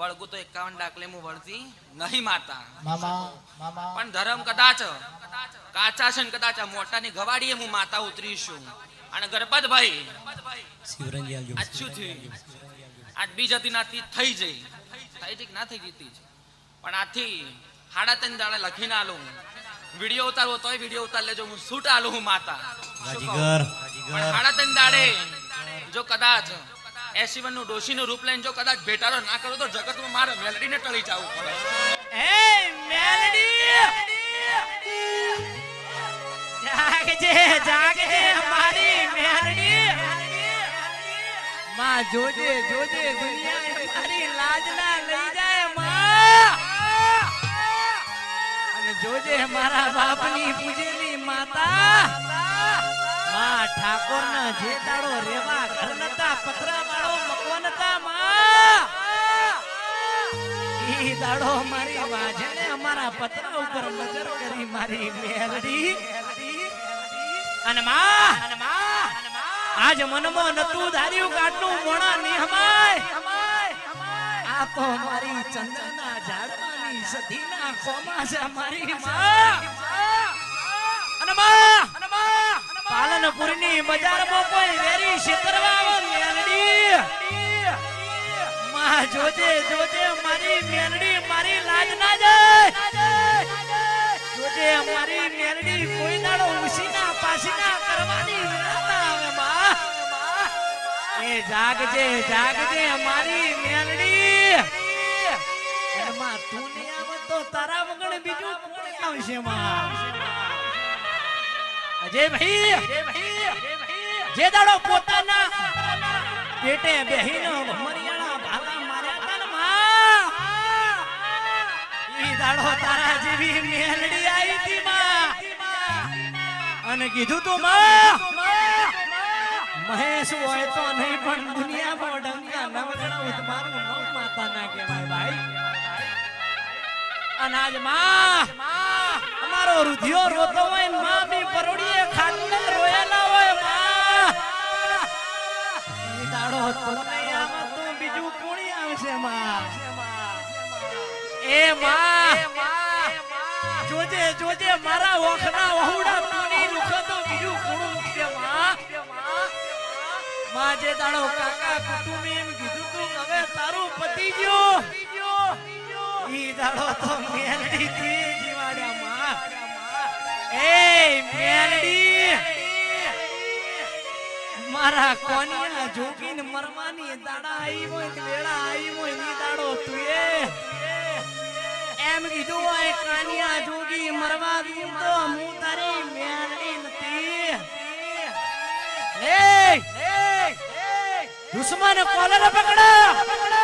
વળગું તો એકાવન ડાકલે હું વળતી નહીં માતા મામા મામા. પણ ધર્મ કદાચ કાચા છે ને કદાચ મોટા ની ગવાડીએ હું માતા ઉતરીશું. અને ગણપતભાઈ ભાઈ આજ થયું? આજ બીજ હતી ના થઈ જઈ. થઈ જઈ ના થઈ જતી પણ આથી હાડા ત્રણ દાડે લખીને આલું. વીડિયો ઉતારવો તોય વીડિયો ઉતાર લેજો હું શૂટ આલું હું માતા. હાડા ત્રણ દાડે જો કદાચ એસીવનનું ડોશી નું રૂપ લઈને જો કદાચ ભેટારો ના કરો તો જગતમાં મારે મેલડીને ટળી જવું પડે. એ મેલડી! જાગજે જાગજે મારી મેલડી! માં, જોજે જોજે દુનિયા મારી લાજ ના લઈ જાય માં! અને જોજે મારા બાપની પૂજેલી માતા! ઠાકોર ના જે રેવા ઘર નતા પતરા વાળો મકવો નતા ઈ દાડો મારી વાજને અમારા પતરા ઉપર નજર કરી મારી મેલડી. અને માં, આજ મનમાં નતું ધાર્યું કાટનું મોણા નિહમાય. આ તો મારી ચંદ્રના ઝાડવાની સધીના કોમા છે, મારી માં અને માં અને માં પાલનપુરની બજારમાં કોઈ વેરી શેતરવા મેલડી. માં જોજે જોજે મારી મેલડી, મારી લાજ ના જાય. જોજે મારી મેલડી કોઈ દાડો ઉસીના પાસીના કરવાની ના આવે માં. એ જાગજે જાગજે મારી મેલડી. માં તું નહીં આવે તો તારા વગર બીજું કોણ આવશે માં? અજય ભાઈ અજય ભાઈ જે દાડો પોતાના પેટે બેહીનો મરિયાણા ભાલા માર્યા તનમાં, ઈ દાડો તારા જેવી મેલડી આવી તી માં. અને કીધું તું, માં, મહેશ હોય તો નહીં, પણ દુનિયામાં ડંકા ન વગાડો તો મારું નામ માતા ના કહેવાય ભાઈ. અનાજમાં, અમારો રુધિયો રોતો હોયમાં, બી પરોડીએ એ માં. જોજે જોજે, મારા ઓખના વહુડા પૂરી લુખો તો બીજું કોણું ઉઠશે માં. માં જે દાડો કાકા કુટુંબી એમ કીધું તું, હવે તારું પતી ગયો. ઈ દાડો તો મેલડી થી જીવાડ્યા, માં. એ મેલડી. મારા કોનિયા જોગીન મરવાની દાડા આવી હોય વેળા આવી હોયની દાડો તું એ. મરવા દઉં તો હું તારી મેલડી નથી. એ દુશ્મન કોલર પકડો! અને